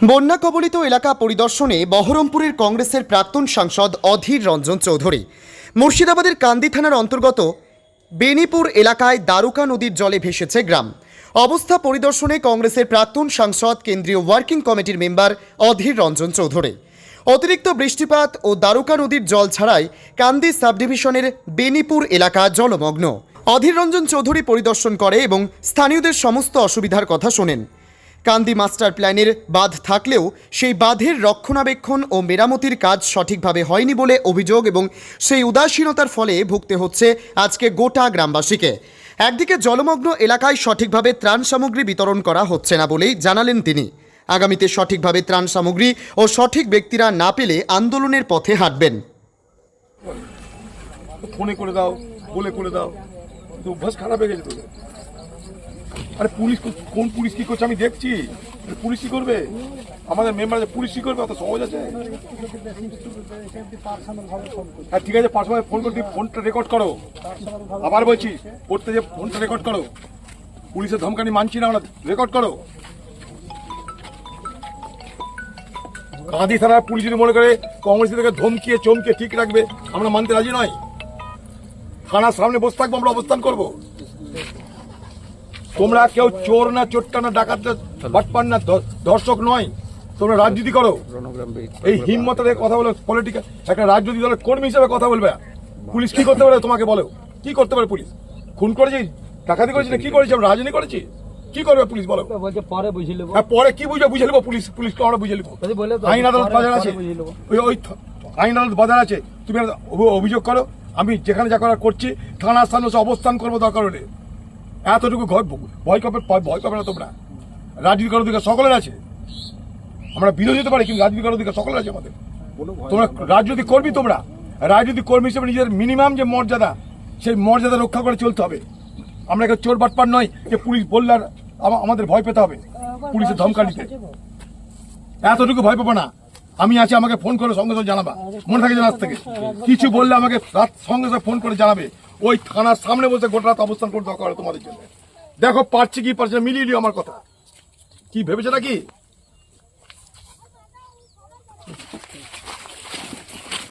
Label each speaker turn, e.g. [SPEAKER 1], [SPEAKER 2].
[SPEAKER 1] বন্যা কবলিত এলাকা পরিদর্শনে বহরমপুরের কংগ্রেসের প্রাক্তন সাংসদ অধীর রঞ্জন চৌধুরী। মুর্শিদাবাদের কান্দি থানার অন্তর্গত বেনিপুর এলাকায় দ্বারকা নদীর জলে ভেসেছে গ্রাম। অবস্থা পরিদর্শনে কংগ্রেসের প্রাক্তন সাংসদ কেন্দ্রীয় ওয়ার্কিং কমিটির মেম্বার অধীর রঞ্জন চৌধুরী। অতিরিক্ত বৃষ্টিপাত ও দ্বারকা নদীর জল ছাড়াই কান্দি সাবডিভিশনের বেনিপুর এলাকা জলমগ্ন। অধীর রঞ্জন চৌধুরী পরিদর্শন করে এবং স্থানীয়দের সমস্ত অসুবিধার কথা শোনেন। কান্দি মাস্টার প্ল্যানের বাঁধ থাকলেও সেই বাঁধের রক্ষণাবেক্ষণ ও মেরামতির কাজ সঠিকভাবে হয়নি বলে অভিযোগ এবং সেই উদাসীনতার ফলে ভুগতে হচ্ছে আজকে গোটা গ্রামবাসীকে। একদিকে জলমগ্ন এলাকায় সঠিকভাবে ত্রাণ সামগ্রী বিতরণ করা হচ্ছে না বলেই জানালেন তিনি। আগামীতে সঠিকভাবে ত্রাণ সামগ্রী ও সঠিক ব্যক্তিরা না পেলে আন্দোলনের পথে হাঁটবেন।
[SPEAKER 2] ফোনে করে দাও, বলে করে দাও। অভ্যাস খারাপ হয়ে গেছে আরে পুলিশ কোন পুলিশ কি করছে আমি দেখছি। পুলিশ কি করবে? আমাদের মেম্বার পুলিশ কি করবে? অত সহজ আছে? হ্যাঁ ঠিক আছে পার্সোনাল ফোন করে ফোনটা রেকর্ড করো। আবার বলছি করতে যে ফোনটা রেকর্ড করো। পুলিশের ধমকানি মানছি না আমরা রেকর্ড করো। কাঁদি থানার পুলিশ যদি মনে করে কংগ্রেস থেকে ধমকিয়ে চমকে ঠিক রাখবে, আমরা মানতে রাজি নয়। থানার সামনে বসে থাকব, আমরা অবস্থান করব। তোমরা কেউ চোর না চোরটা না ডাকাত না, বাটপার না দর্শক নয়। তোমরা রাজনীতি করো। এই হিম্মতের কথা বলো পলিটিক্যাল একটা রাজনৈতিক দলের কর্মী হিসেবে কথা বলবে। পুলিশ কি করতে পারে তোমাকে বলো? কি করতে পারে পুলিশ? খুন করেছি ডাকাতি করেছি না কি করেছি? আমরা রাজনীতি করেছি? কি করবে পুলিশ বলো?
[SPEAKER 3] বলছে পরে বুঝে নেব।
[SPEAKER 2] হ্যাঁ পরে কি বুঝে বুঝে নেব পুলিশ পুলিশকে আমরা বুঝে নেব। আইন আদালত বাজার আছে। ওই ওই আইন আদালত বাজার আছে। তুমি অভিযোগ করো। আমি যেখানে যা করার করছি থানার সামনে এসে অবস্থান করব দরকার হলে। এতটুকু ভয় পাবে ভয় পাবে না তোমরা। রাজনীতি করার দিকে সকলের আছে। আমরা বিরোধী হতে পারি কিন্তু রাজনীতি করার দিকে সকলের আছে আমাদের। তোমরা রাজনীতি কর্মী তোমরা। রাজনীতি কর্মী হিসেবে নিজের মিনিমাম যে মর্যাদা সেই মর্যাদা রক্ষা করে চলতে হবে। আমরা একটা চোর বাটপার নয় যে পুলিশ বললে আর আমাদের ভয় পেতে হবে পুলিশের ধমকানিতে এতটুকু ভয় পাবো না। আমি আছি আমাকে ফোন করে সঙ্গে সঙ্গে জানাবা। মনে থাকে জানাস থেকে। কিছু বললে আমাকে রাত সঙ্গে সঙ্গে ফোন করে জানাবে। ওই থানার সামনে বসে গোটা রাত অবস্থান করে দরকার তোমাদের জন্য। দেখো, পারছি কি পারছি মিলিয়ে নিও আমার কথা। কি ভেবেছে নাকি?